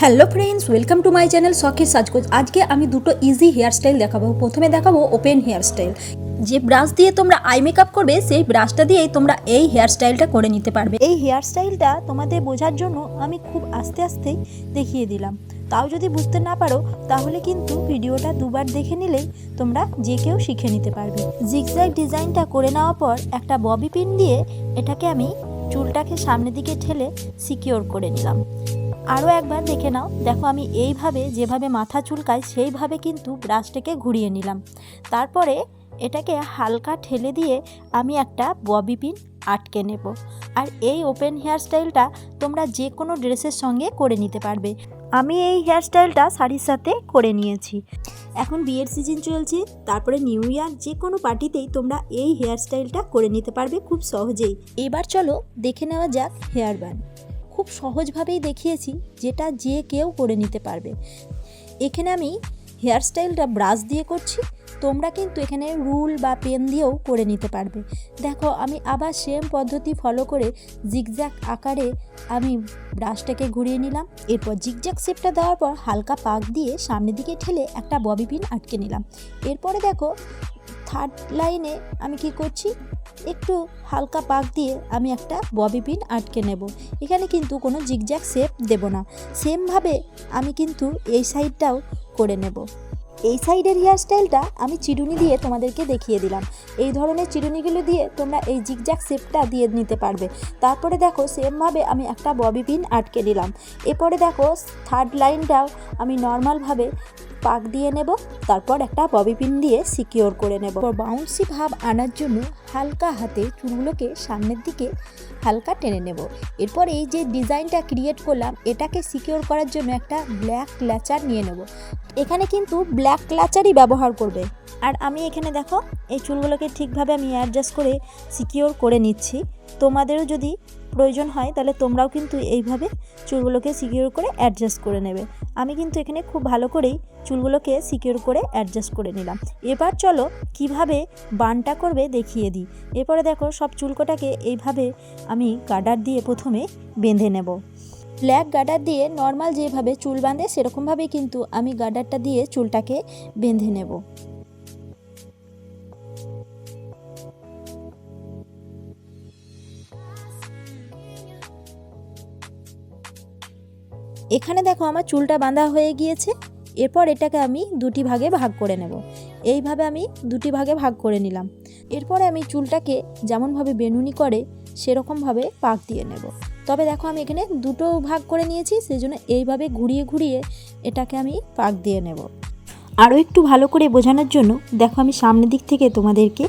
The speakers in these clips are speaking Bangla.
Hello friends welcome to my channel শখের সাজগোজ আজকে আমি দুটো ইজি হেয়ার স্টাইল দেখাবো। প্রথমে দেখাবো ওপেন হেয়ার স্টাইল যে ব্রাশ দিয়ে তোমরা আই মেকআপ করবে, সেই ব্রাশটা দিয়েই তোমরা এই হেয়ার স্টাইলটা করে নিতে পারবে। এই হেয়ার স্টাইলটা তোমাদের বোঝার জন্য আমি খুব আস্তে আস্তেই দেখিয়ে দিলাম। তাও যদি বুঝতে না পারো, তাহলে কিন্তু ভিডিওটা দুবার দেখে নিলেই তোমরা যে কেউ শিখে নিতে পারবে। জিগজ্যাগ ডিজাইনটা করে নেওয়ার পর একটা ববি পিন দিয়ে এটাকে আমি চুলটাকে সামনের দিকে ঠেলে সিকিওর করে নিলাম। আরও একবার দেখে নাও। দেখো আমি এইভাবে যেভাবে মাথা চুলকাই, সেইভাবে কিন্তু ব্রাশটাকে ঘুরিয়ে নিলাম। তারপরে এটাকে হালকা ঠেলে দিয়ে আমি একটা ববি পিন আটকে নেব। আর এই ওপেন হেয়ার স্টাইলটা তোমরা যে কোনো ড্রেসের সঙ্গে করে নিতে পারবে। আমি এই হেয়ার স্টাইলটা শাড়ির সাথে করে নিয়েছি। এখন বিয়ের সিজন চলছে, তারপরে নিউ ইয়ার যে কোনো পার্টিতেই তোমরা এই হেয়ার স্টাইলটা করে নিতে পারবে খুব সহজেই। এবার চলো দেখে নেওয়া যাক হেয়ার ব্যান্ড খুব সহজভাবেই দেখিয়েছি যেটা যে কেউ করে নিতে পারবে। এখানে আমি হেয়ার স্টাইলটা ব্রাশ দিয়ে করছি, তোমরা কিন্তু এখানে রুল বা পেন দিয়েও করে নিতে পারবে। দেখো, আমি আবার সেম পদ্ধতি ফলো করে জিগজ্যাক আকারে আমি ব্রাশটাকে ঘুরিয়ে নিলাম। এরপর জিগজ্যাক শেপটা দেওয়ার পর হালকা পাক দিয়ে সামনের দিকে ঠেলে একটা ববি পিন আটকে নিলাম। এরপরে দেখো থার্ড লাইনে আমি কি করছি? একটু হালকা পাক দিয়ে আমি একটা ববি পিন আটকে নেব। এখানে কিন্তু কোনো জিগজ্যাগ শেপ দেব না। সেমভাবে আমি কিন্তু এই সাইডটাও করে নেব। এই সাইডের হেয়ার স্টাইলটা আমি চিরুনি দিয়ে তোমাদেরকে দেখিয়ে দিলাম। এই ধরনের চিরুনিগুলো দিয়ে তোমরা এই জিগজ্যাগ শেপটা দিয়ে নিতে পারবে। তারপরে দেখো, সেমভাবে আমি একটা ববি পিন আটকে দিলাম এরপরে দেখো থার্ড লাইনটাও আমি নর্মালভাবে পাক দিয়ে নেব, তারপর একটা ববি পিন দিয়ে সিকিওর করে নেব। বাউন্সি ভাব আনার জন্য হালকা হাতে চুলগুলোকে সামনের দিকে হালকা টেনে নেব। এরপর এই যে ডিজাইনটা ক্রিয়েট করলাম, এটাকে সিকিওর করার জন্য একটা ব্ল্যাক ক্লাচার নিয়ে নেব। এখানে কিন্তু ব্ল্যাক ক্লাচারই ব্যবহার করবে। আর আমি এখানে দেখো, এই চুলগুলোকে ঠিকভাবে আমি অ্যাডজাস্ট করে সিকিওর করে নিচ্ছি। তোমাদেরও যদি প্রয়োজন হয়, তাহলে তোমরাও কিন্তু এইভাবে চুলগুলোকে সিকিওর করে অ্যাডজাস্ট করে নেবে। আমি কিন্তু এখানে খুব ভালো করেই চুলগুলোকে সিকিউর করে অ্যাডজাস্ট করে নিলাম। এবার চলো কীভাবে বানটা করবে দেখিয়ে দিই। এরপরে দেখো সব চুলকোটাকে এইভাবে আমি গার্ডার দিয়ে প্রথমে বেঁধে নেব। ব্ল্যাক গার্ডার দিয়ে নর্মাল যেভাবে চুল বাঁধে সেরকমভাবেই কিন্তু আমি গার্ডারটা দিয়ে চুলটাকে বেঁধে নেব। এখানে দেখো আমার চুলটা বাঁধা হয়ে গিয়েছে, এরপর এটাকে আমি দুটি ভাগে ভাগ করে নেব। এইভাবে আমি দুটি ভাগে ভাগ করে নিলাম। এরপরে আমি চুলটাকে যেমনভাবে বেনুনি করে, সেরকমভাবে পাক দিয়ে নেব। তবে দেখো আমি এখানে দুটো ভাগ করে নিয়েছি সেই জন্য এইভাবে ঘুরিয়ে ঘুরিয়ে এটাকে আমি পাক দিয়ে নেব। আরও একটু ভালো করে বোঝানোর জন্য দেখো আমি সামনের দিক থেকে তোমাদেরকে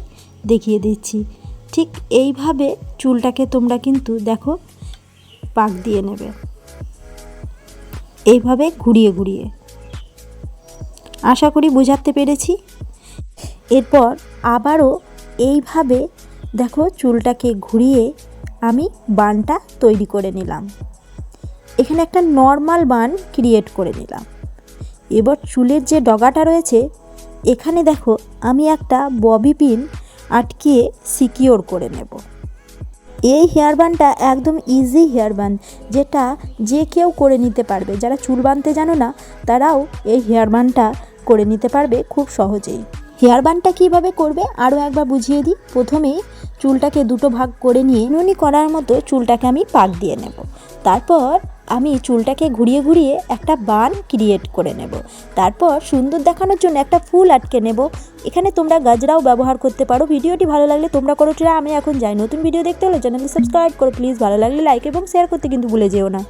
দেখিয়ে দিচ্ছি। ঠিক এইভাবে চুলটাকে তোমরা কিন্তু দেখো পাক দিয়ে নেবে। এইভাবে ঘুরিয়ে ঘুরিয়ে। আশা করি বোঝাতে পেরেছি। এরপর আবারও এইভাবে দেখো চুলটাকে ঘুরিয়ে আমি বানটা তৈরি করে নিলাম। এখানে একটা নর্মাল বান ক্রিয়েট করে নিলাম। এবার চুলের যে ডগাটা রয়েছে, এখানে দেখো আমি একটা ববি পিন আটকিয়ে সিকিওর করে নেব। এই হেয়ার বানটা একদম ইজি হেয়ার বান যেটা যে কেউ করে নিতে পারবে। যারা চুল বানতে জানো না, তারাও এই হেয়ার বানটা করে নিতে পারবে খুব সহজেই। হেয়ার বানটা কীভাবে করবে আরও একবার বুঝিয়ে দিই। প্রথমেই চুলটাকে দুটো ভাগ করে নিয়ে, নুনি করার মতো চুলটাকে আমি পাক দিয়ে নেব। তারপর আমি চুলটাকে ঘুরিয়ে ঘুরিয়ে একটা বান ক্রিয়েট করে নেব। তারপর সুন্দর দেখানোর জন্য একটা ফুল আটকে নেব। এখানে তোমরা গাজরাও ব্যবহার করতে পারো। ভিডিওটি ভালো লাগলে তোমরা করো আমি এখন যাই। নতুন ভিডিও দেখতে হলে চ্যানেলটি সাবস্ক্রাইব করো। প্লিজ ভালো লাগলে লাইক এবং শেয়ার করতে কিন্তু ভুলে যেও না।